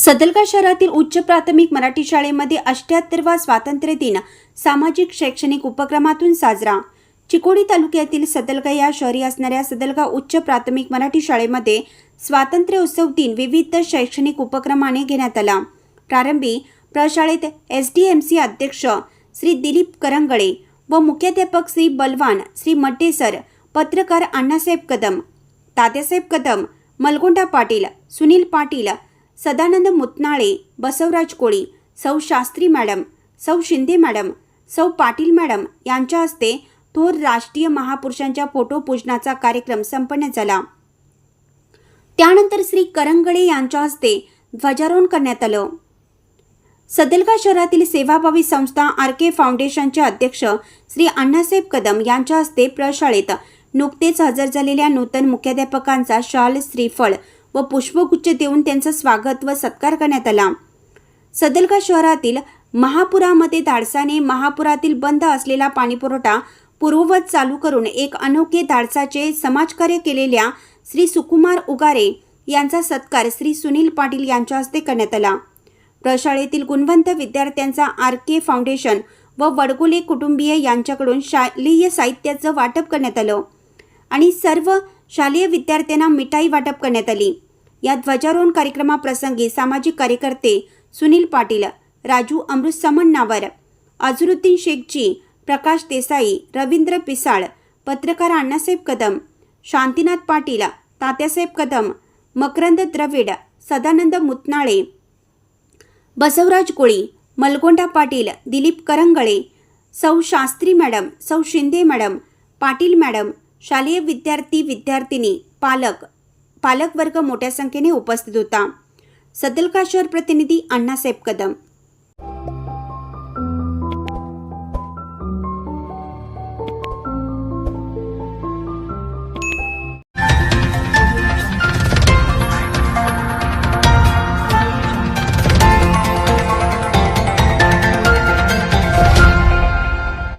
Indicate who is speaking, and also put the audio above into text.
Speaker 1: सदलगा शहरातील उच्च प्राथमिक मराठी शाळेमध्ये अष्ट्याहत्तरवा स्वातंत्र्य दिन सामाजिक शैक्षणिक उपक्रमातून साजरा. चिकोडी तालुक्यातील सदलगा या शहरी असणाऱ्या सदलगा उच्च प्राथमिक मराठी शाळेमध्ये स्वातंत्र्य उत्सव दिन विविध शैक्षणिक उपक्रमाने घेण्यात आला. प्रारंभी प्रशाळेत एस डी एम सी अध्यक्ष श्री दिलीप करंगळे व मुख्याध्यापक श्री बलवान श्री मड्डेसर पत्रकार अण्णासाहेब कदम तात्यासाहेब कदम मलगोंडा पाटील सुनील पाटील सदानंद मुतनाळे बसवराज कोळी सौ शास्त्री मॅडम सौ शिंदे मॅडम सौ पाटील मॅडम यांच्या हस्ते थोर राष्ट्रीय महापुरुषांच्या फोटो पूजनाचा कार्यक्रम संपन्न झाला. त्यानंतर श्री करंगळे यांच्या हस्ते ध्वजारोहण करण्यात आलं. सदलगा शहरातील सेवाभावी संस्था आर के फाउंडेशनचे अध्यक्ष श्री अण्णासाहेब कदम यांच्या हस्ते प्रशाळेत नुकतेच हजर झालेल्या नूतन मुख्याध्यापकांचा शाल श्रीफळ व पुष्पगुच्छ देऊन त्यांचं स्वागत व सत्कार करण्यात आला. सदलगा शहरातील महापुरामध्ये धाडसाने महापुरातील बंद असलेला पाणीपुरवठा पूर्ववत चालू करून एक अनोखे धाडसाचे समाजकार्य केलेल्या श्री सुकुमार उगारे यांचा सत्कार श्री सुनील पाटील यांच्या हस्ते करण्यात आला. प्रशाळेतील गुणवंत विद्यार्थ्यांचा आर के फाउंडेशन व वडगुले कुटुंबीय यांच्याकडून शालेय साहित्याचं वाटप करण्यात आलं. आणि सर्व शालेय विद्यार्थ्यांना मिठाई वाटप करण्यात आली. या ध्वजारोहण कार्यक्रमाप्रसंगी सामाजिक कार्यकर्ते सुनील पाटील राजू अमृत समन्नावर अझरुद्दीन शेखजी प्रकाश देसाई रवींद्र पिसाळ पत्रकार अण्णासाहेब कदम शांतीनाथ पाटील तात्यासाहेब कदम मकरंद द्रविड सदानंद मुतनाळे बसवराज कोळी मलगोंडा पाटील दिलीप करंगळे सौ शास्त्री मॅडम सौ शिंदे मॅडम पाटील मॅडम शालेय विद्यार्थी विद्यार्थिनी पालक पालकवर्ग मोठ्या संख्येने उपस्थित होता. सदलका शहर प्रतिनिधी अण्णासाहेब कदम